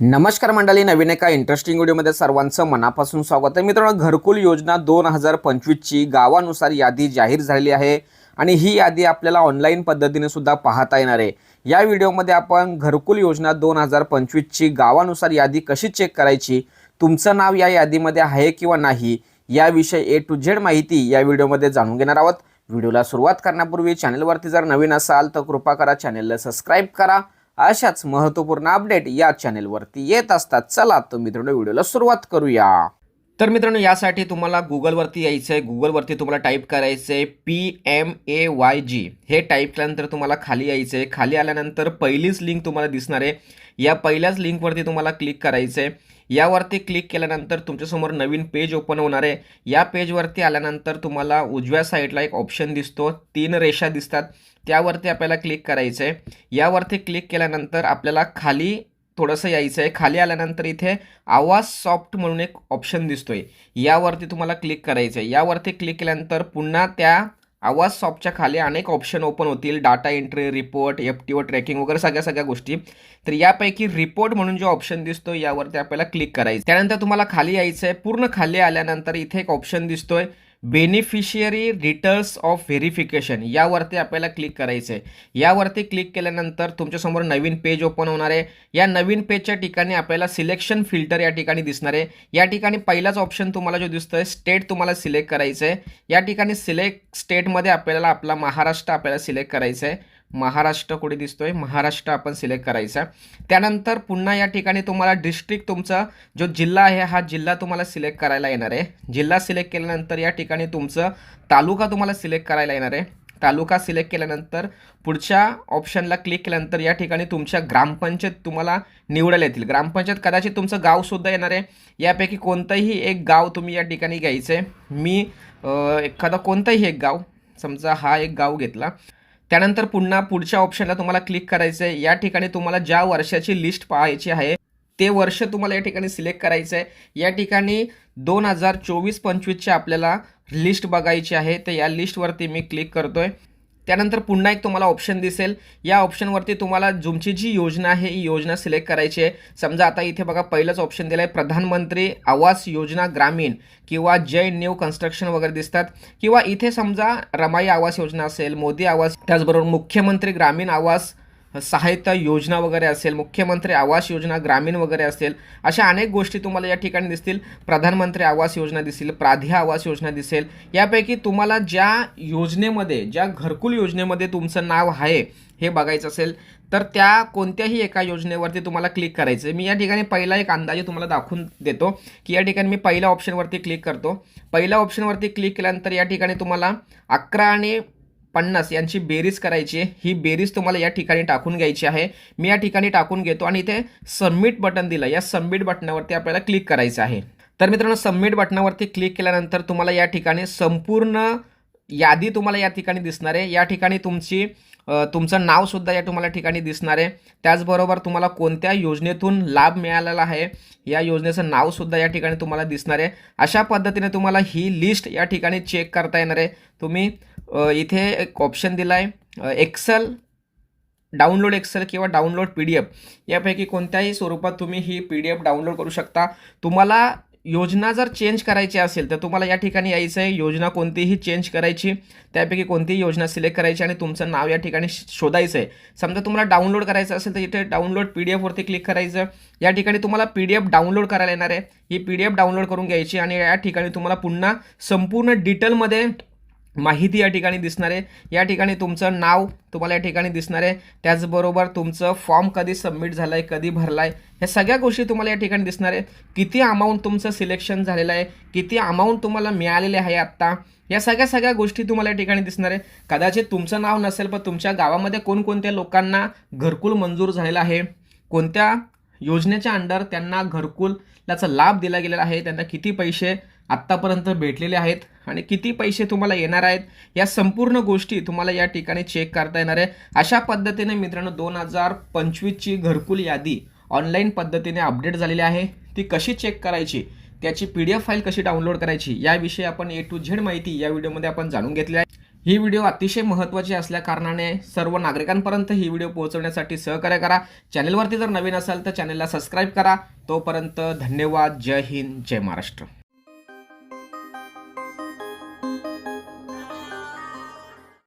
नमस्कार मंडळी नवीन एका इंटरेस्टिंग व्हिडिओमध्ये सर्वांचं मनापासून स्वागत आहे. मित्रांनो घरकुल योजना दोन हजार पंचवीसची गावानुसार यादी जाहीर झालेली आहे आणि ही यादी आपल्याला ऑनलाईन पद्धतीने सुद्धा पाहता येणार आहे. या व्हिडिओमध्ये आपण घरकुल योजना दोन हजार पंचवीसची गावानुसार यादी कशी चेक करायची तुमचं नाव या यादीमध्ये आहे किंवा नाही याविषयी ए टू झेड माहिती या व्हिडिओमध्ये जाणून घेणार आहोत. व्हिडिओला सुरुवात करण्यापूर्वी चॅनलवरती जर नवीन असाल तर कृपा करा चॅनलला सबस्क्राईब करा अशाच महत्त्वपूर्ण अपडेट या चॅनेलवरती येत असतात. चला तर मित्रांनो व्हिडिओला सुरुवात करूया. तर मित्रांनो यासाठी तुम्हाला गुगलवरती यायचं आहे गुगलवरती तुम्हाला टाईप करायचं आहे P M A Y G हे टाईप केल्यानंतर तुम्हाला खाली यायचं आहे खाली आल्यानंतर पहिलीच लिंक तुम्हाला दिसणार आहे. या पहिल्याच लिंकवरती तुम्हाला क्लिक करायचं आहे यावरती क्लिक केल्यानंतर तुमच्यासमोर नवीन पेज ओपन होणार आहे. या पेजवरती आल्यानंतर तुम्हाला उजव्या साईडला एक ऑप्शन दिसतो. तीन रेषा दिसतात. त्यावरती आपल्याला क्लिक करायचं आहे यावरती क्लिक केल्यानंतर आपल्याला खाली थोडंसं यायचं आहे खाली आल्यानंतर इथे आवाज सॉफ्ट म्हणून एक ऑप्शन दिसतोय. यावरती तुम्हाला क्लिक करायचं आहे यावरती क्लिक केल्यानंतर पुन्हा त्या आवाज सॉपच्या खाली अनेक ऑप्शन ओपन होतील. Data entry report F T O tracking वगैरे सगळ्या सगळ्या गोष्टी. तर यापैकी रिपोर्ट म्हणून जो ऑप्शन दिसतो यावरती आपल्याला क्लिक करायचं. त्यानंतर तुम्हाला खाली यायचं आहे पूर्ण खाली आल्यानंतर इथे एक ऑप्शन दिसतोय. बेनिफिशियरी डिटेल्स ऑफ व्हेरिफिकेशन यावरती आपल्याला क्लिक करायचं आहे यावरती क्लिक केल्यानंतर तुमच्यासमोर नवीन पेज ओपन होणार आहे. या नवीन पेजच्या ठिकाणी आपल्याला सिलेक्शन फिल्टर या ठिकाणी दिसणार आहे. या ठिकाणी पहिलाच ऑप्शन तुम्हाला जो दिसतोय स्टेट तुम्हाला सिलेक्ट करायचं आहे या ठिकाणी सिलेक्ट स्टेटमध्ये आपल्याला आपला महाराष्ट्र आपल्याला सिलेक्ट करायचं आहे महाराष्ट्र कुठे दिसतोय? महाराष्ट्र आपण सिलेक्ट करायचा. त्यानंतर पुन्हा या ठिकाणी तुम्हाला डिस्ट्रिक्ट तुमचा जो जिल्हा आहे हा जिल्हा तुम्हाला सिलेक्ट करायला येणार आहे. जिल्हा सिलेक्ट केल्यानंतर या ठिकाणी तुमचं तालुका तुम्हाला सिलेक्ट करायला येणार आहे. तालुका सिलेक्ट केल्यानंतर पुढच्या ऑप्शनला क्लिक केल्यानंतर या ठिकाणी तुमच्या ग्रामपंचायत तुम्हाला निवडायला येतील. ग्रामपंचायत कदाचित तुमचं गावसुद्धा येणार आहे. यापैकी कोणतंही एक गाव तुम्ही या ठिकाणी घ्यायचं आहे मी एखादा कोणतंही एक गाव समजा हा एक गाव घेतला. त्यानंतर पुन्हा पुढच्या ऑप्शनला तुम्हाला क्लिक करायचं आहे या ठिकाणी तुम्हाला ज्या वर्षाची लिस्ट पाहायची आहे ते वर्ष तुम्हाला या ठिकाणी सिलेक्ट करायचं आहे या ठिकाणी दोन हजार चोवीस पंचवीसची आपल्याला लिस्ट बघायची आहे. तर या लिस्टवरती मी क्लिक करतो आहे त्यानंतर पुन्हा एक तुम्हाला ऑप्शन दिसेल. या ऑप्शनवरती तुम्हाला तुमची जी योजना आहे ही योजना सिलेक्ट करायची आहे. समजा आता इथे बघा पहिलंच ऑप्शन दिलं आहे प्रधानमंत्री आवास योजना ग्रामीण किंवा जय न्यू कन्स्ट्रक्शन वगैरे दिसतात. किंवा इथे समजा रमाई आवास योजना असेल मोदी आवास त्याचबरोबर मुख्यमंत्री ग्रामीण आवास सहायता योजना वगैरे असेल मुख्यमंत्री आवास योजना ग्रामीण वगैरे असेल अशा अनेक गोष्टी तुम्हाला या ठिकाणी दिसतील. प्रधानमंत्री आवास योजना दिसेल प्राध्या आवास योजना दिसेल. यापैकी तुम्हाला ज्या योजनेमध्ये ज्या घरकुल योजनेमध्ये तुमचं नाव आहे हे बघायचं असेल तर त्या कोणत्याही एका योजनेवरती तुम्हाला क्लिक करायचं आहे मी या ठिकाणी पहिला एक अंदाजे तुम्हाला दाखवून देतो की या ठिकाणी मी पहिल्या ऑप्शनवरती क्लिक करतो. पहिल्या ऑप्शनवरती क्लिक केल्यानंतर या ठिकाणी तुम्हाला अकरा आणि पन्नास यांची बेरीज करायची आहे. ही बेरीज तुम्हाला या ठिकाणी टाकून घ्यायची आहे. मी या ठिकाणी टाकून घेतो आणि इथे सबमिट बटन दिलं. या सबमिट बटनावरती आपल्याला क्लिक करायचं आहे. तर मित्रांनो सबमिट बटनावरती क्लिक केल्यानंतर तुम्हाला या ठिकाणी संपूर्ण यादी तुम्हाला या ठिकाणी दिसणार आहे. या ठिकाणी तुमची तुमचं नावसुद्धा या तुम्हाला ठिकाणी दिसणार आहे. त्याचबरोबर तुम्हाला कोणत्या योजनेतून लाभ मिळालेला आहे या योजनेचं नावसुद्धा या ठिकाणी तुम्हाला दिसणार आहे. अशा पद्धतीने तुम्हाला ही लिस्ट या ठिकाणी चेक करता येणार आहे. तुम्ही इथे एक ऑप्शन दिला आहे एक्सेल डाउनलोड एक्सेल किंवा डाउनलोड पी डी एफ यापैकी कोणत्याही स्वरूपात तुम्ही ही पी डी एफ डाउनलोड करू शकता. तुम्हाला योजना जर चेंज करायची असेल तर तुम्हाला या ठिकाणी यायचं आहे. योजना कोणतीही चेंज करायची त्यापैकी कोणतीही योजना सिलेक्ट करायची आणि तुमचं नाव या ठिकाणी शोधायचं आहे. समजा तुम्हाला डाउनलोड करायचं असेल तर इथे डाउनलोड पी डी एफवरती क्लिक करायचं. या ठिकाणी तुम्हाला पी डी एफ डाउनलोड करायला येणार आहे. ही पी डी एफ डाउनलोड करून घ्यायची आणि या ठिकाणी तुम्हाला पुन्हा संपूर्ण डिटेलमध्ये माहिती या ठिकाणी दिसणार आहे. या ठिकाणी तुमचं नाव तुम्हाला या ठिकाणी दिसणार आहे. त्याचबरोबर तुमचं फॉर्म कधी सबमिट झालं आहे कधी भरला आहे ह्या सगळ्या गोष्टी तुम्हाला या ठिकाणी दिसणार आहे. किती अमाऊंट तुमचं सिलेक्शन झालेलं आहे किती अमाऊंट तुम्हाला मिळालेले आहे आत्ता या सगळ्या सगळ्या गोष्टी तुम्हाला या ठिकाणी दिसणार आहे. कदाचित तुमचं नाव नसेल पण तुमच्या गावामध्ये कोणकोणत्या लोकांना घरकुल मंजूर झालेला आहे? कोणत्या योजनेच्या अंडर त्यांना घरकुलाचा लाभ दिला गेलेला आहे? त्यांना किती पैसे आत्तापर्यंत भेटलेले आहेत आणि किती पैसे तुम्हाला येणार आहेत या संपूर्ण गोष्टी तुम्हाला या ठिकाणी चेक करता येणार आहे. अशा पद्धतीने मित्रांनो दोन हजार पंचवीसची घरकुल यादी ऑनलाईन पद्धतीने अपडेट झालेली आहे. ती कशी चेक करायची त्याची पी डी एफ फाईल कशी डाउनलोड करायची याविषयी आपण ए टू झेड माहिती या व्हिडिओमध्ये आपण जाणून घेतली आहे. ही व्हिडिओ अतिशय महत्त्वाची असल्याकारणाने सर्व नागरिकांपर्यंत ही व्हिडिओ पोहोचवण्यासाठी सहकार्य करा. चॅनलवरती जर नवीन असाल तर चॅनलला सबस्क्राईब करा. तोपर्यंत धन्यवाद. जय हिंद. जय महाराष्ट्र.